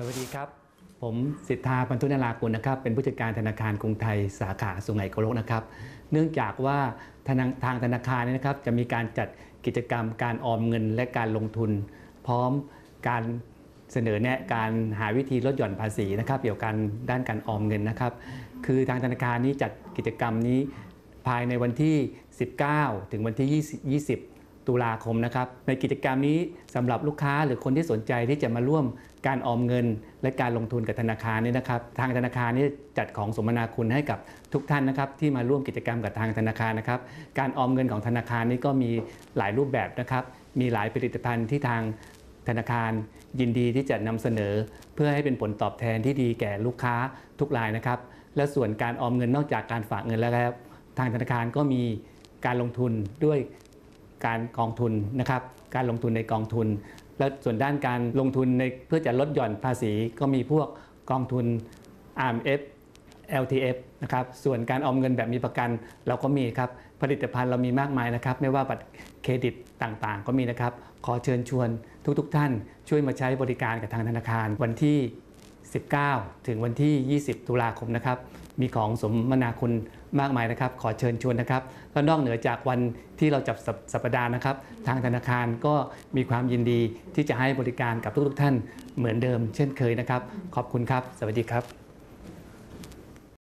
สวัสดีครับ ผมสิทธาพันธุนารากุลนะครับ เป็นผู้จัดการธนาคารกรุงไทยสาขาสุไหงโกลกนะครับ เนื่องจากว่าธนาทางธนาคารนี่นะครับ จะมีการจัดกิจกรรมการออมเงินและการลงทุน พร้อมการเสนอแนะการหาวิธีลดหย่อนภาษีนะครับเกี่ยวกับการด้านการออมเงินนะครับ คือทางธนาคารนี้จัดกิจกรรมนี้ภายในวันที่ 19 ถึงวันที่ 20 ตุลาคมนะครับ ในกิจกรรมนี้สำหรับลูกค้าหรือคนที่สนใจที่จะมาร่วมการออมเงิน และการลงทุนกับธนาคารนี่นะครับ ทางธนาคารนี่จัดของสมนาคุณให้กับทุกท่านนะครับที่มาร่วมกิจกรรมกับทางธนาคารนะครับ การออมเงินของธนาคารนี่ก็มีหลายรูปแบบนะครับ มีหลายผลิตภัณฑ์ที่ทางธนาคารยินดีที่จะนำเสนอ เพื่อให้เป็นผลตอบแทนที่ดีแก่ลูกค้าทุกรายนะครับ และส่วนการออมเงินนอกจากการฝากเงินแล้วครับทางธนาคารก็มีการลงทุนด้วย การกองทุนนะครับ การลงทุนในกองทุน และส่วนด้านการลงทุนในเพื่อจะลดหย่อนภาษีก็มีพวกกองทุน RMF LTF นะครับ ส่วนการออมเงินแบบมีประกันเราก็มีครับ ผลิตภัณฑ์เรามีมากมายนะครับ ไม่ว่าบัตรเครดิตต่างๆ ก็มีนะครับ ขอเชิญชวนทุกๆทท่าน ช่วยมาใช้บริการกับทางธนาคารวันที่ 19 ถึงวันที่ 20 ตุลาคมนะครับ มีของสมนาคุณมากมายนะครับ ขอเชิญชวนนะครับก็นอกเหนือจากวันที่เราจับสัปสปดาห์นะครับ ทางธนาคารก็มีความยินดีที่จะให้บริการกับทุกๆท่านเหมือนเดิม เช่นเคยนะครับ ขอบคุณครับ สวัสดีครับ